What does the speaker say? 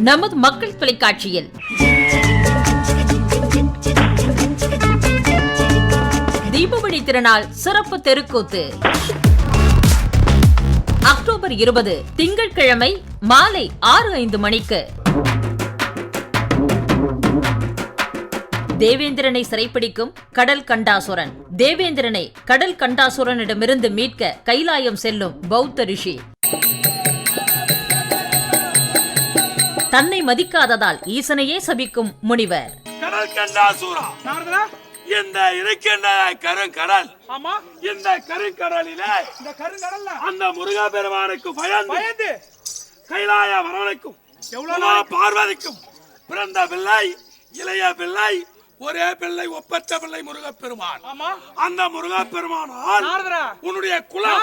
நமது மக்கள் தொலைக்காட்சியில். தீபாவளி திருநாள் சிறப்பு தெருக்கூத்து. அக்டோபர் இருபது திங்கட்கிழமை மாலை ஆறு ஐந்து மணிக்கு. தேவேந்திரனை சிறைப்பிடிக்கும் கடல் கண்டாசுரன். தேவேந்திரனை கடல் கண்டாசுரனிடமிருந்து மீட்க கைலாயம் செல்லும் பௌத்த ரிஷி. தன்னை மதிக்காததால் ஈசனையே சபிக்கும் முனிவர். கடல் கண்டாசூரா நாரதரா இந்த இருக்கின்ற கருங்கடல். ஆமா. இந்த கருங்கடலில இந்த கருங்கடல்ல. அந்த முருகா பெருமானுக்கு பயந்து பயந்து. கைலாய வரவனுக்கும் எவ்வளவு பார்வதிக்கும் பிறந்த பிள்ளை இளைய பிள்ளை ஒரே பிள்ளை ஒப்பற்ற பிள்ளை முருகப் பெருமான் ஆமா. அந்த முருகப் பெருமானால் நாரதரா உன்னுடைய குலம்.